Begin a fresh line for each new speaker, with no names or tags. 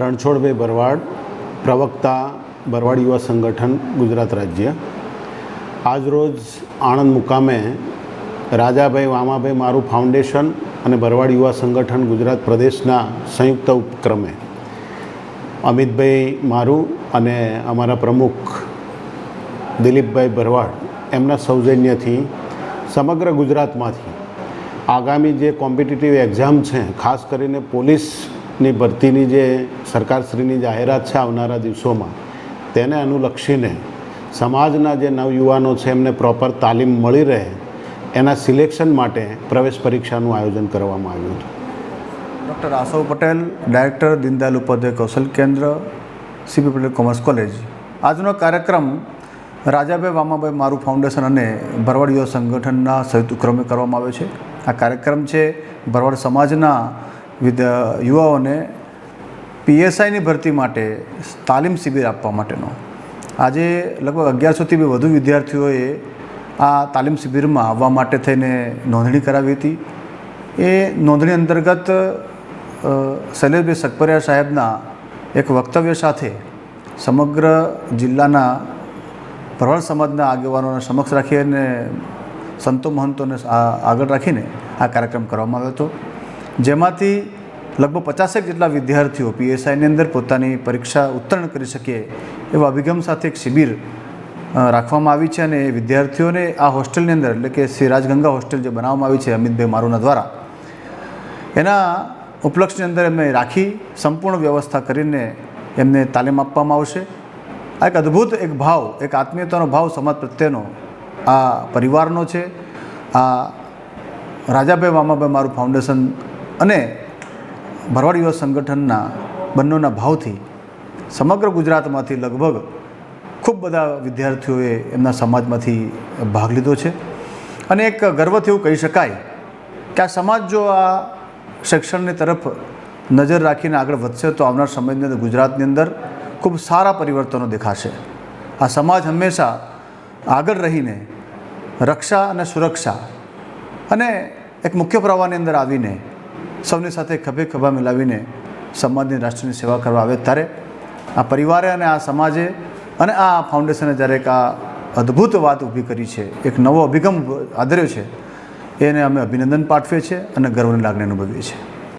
રણછોડભાઈ ભરવાડ પ્રવક્તા ભરવાડ યુવા સંગઠન, ગુજરાત રાજ્ય. આજરોજ આણંદ મુકામે રાજાભાઈ વામાભાઈ મારું ફાઉન્ડેશન અને ભરવાડ યુવા સંગઠન ગુજરાત પ્રદેશના સંયુક્ત ઉપક્રમે. અમિતભાઈ મારું અને અમારા પ્રમુખ દિલીપભાઈ ભરવાડ એમના સૌજન્યથી સમગ્ર ગુજરાતમાંથી આગામી જે કોમ્પિટિટિવ એક્ઝામ છે, ખાસ કરીને પોલીસની ભરતીની જે સરકારશ્રીની જાહેરાત છે આવનારા દિવસોમાં, તેને અનુલક્ષીને સમાજના જે નવયુવાનો છે, એમને પ્રોપર તાલીમ મળી રહે, એના સિલેક્શન માટે પ્રવેશ પરીક્ષાનું આયોજન કરવામાં આવ્યું હતું.
Doctor Asav Patel, director Deendayal Upadhyay Kaushal Kendra, CP Patel commerce college. આજનો કાર્યક્રમ રાજાભાઈ વામાભાઈ મારું ફાઉન્ડેશન અને ભરવાડ યુવા સંગઠનના સંયુક્ત ઉપક્રમે કરવામાં આવ્યો છે. આ કાર્યક્રમ છે ભરવાડ સમાજના વિદ્ય યુવાઓને પીએસઆઈની ભરતી માટે તાલીમ શિબિર આપવા માટેનો. આજે લગભગ અગિયારસોથી બી વધુ વિદ્યાર્થીઓએ આ તાલીમ શિબિરમાં આવવા માટે થઈને નોંધણી કરાવી હતી. એ નોંધણી અંતર્ગત શૈલેષભાઈ સકપરિયા સાહેબના એક વક્તવ્ય સાથે સમગ્ર જિલ્લાના ભરવાડ સમાજના આગેવાનોને સમક્ષ રાખી અને સંતો મહંતોને આગળ રાખીને આ કાર્યક્રમ કરવામાં આવ્યો હતો. જેમાંથી લગભગ પચાસેક જેટલા વિદ્યાર્થીઓ પીએસઆઈની અંદર પોતાની પરીક્ષા ઉત્તીર્ણ કરી શકે એવા અભિગમ સાથે એક શિબિર રાખવામાં આવી છે અને એ વિદ્યાર્થીઓને આ હોસ્ટેલની અંદર, એટલે કે શ્રી રાજગંગા હોસ્ટેલ જે બનાવવામાં આવી છે અમિતભાઈ મારુના દ્વારા, એના ઉપલક્ષની અંદર એમને રાખી સંપૂર્ણ વ્યવસ્થા કરીને એમને તાલીમ આપવામાં આવશે. આ એક અદ્ભુત એક ભાવ, એક આત્મીયતાનો ભાવ સમાજ પ્રત્યેનો આ પરિવારનો છે. આ રાજાભાઈ વામાભાઈ મારું ફાઉન્ડેશન અને ભરવાડ યુવા સંગઠનના બંનેના ભાવથી સમગ્ર ગુજરાતમાંથી લગભગ ખૂબ બધા વિદ્યાર્થીઓએ એમના સમાજમાંથી ભાગ લીધો છે. અને એક ગર્વથી એવું કહી શકાય કે આ સમાજ જો આ શિક્ષણની તરફ નજર રાખીને આગળ વધશે તો આવનાર સમયની અંદર ગુજરાતની અંદર ખૂબ સારા પરિવર્તનો દેખાશે. આ સમાજ હંમેશા આગળ રહીને રક્ષા અને સુરક્ષા અને એક મુખ્ય પ્રવાહની અંદર આવીને સૌની સાથે ખભે ખભા મિલાવીને સમાજની રાષ્ટ્રની સેવા કરવા આવે ત્યારે આ પરિવારે અને આ સમાજે અને આ ફાઉન્ડેશને જ્યારે એક આ અદ્ભુત વાત ઊભી કરી છે, એક નવો અભિગમ આદર્યો છે, એને અમે અભિનંદન પાઠવીએ છીએ અને ગર્વની લાગણી અનુભવીએ છીએ.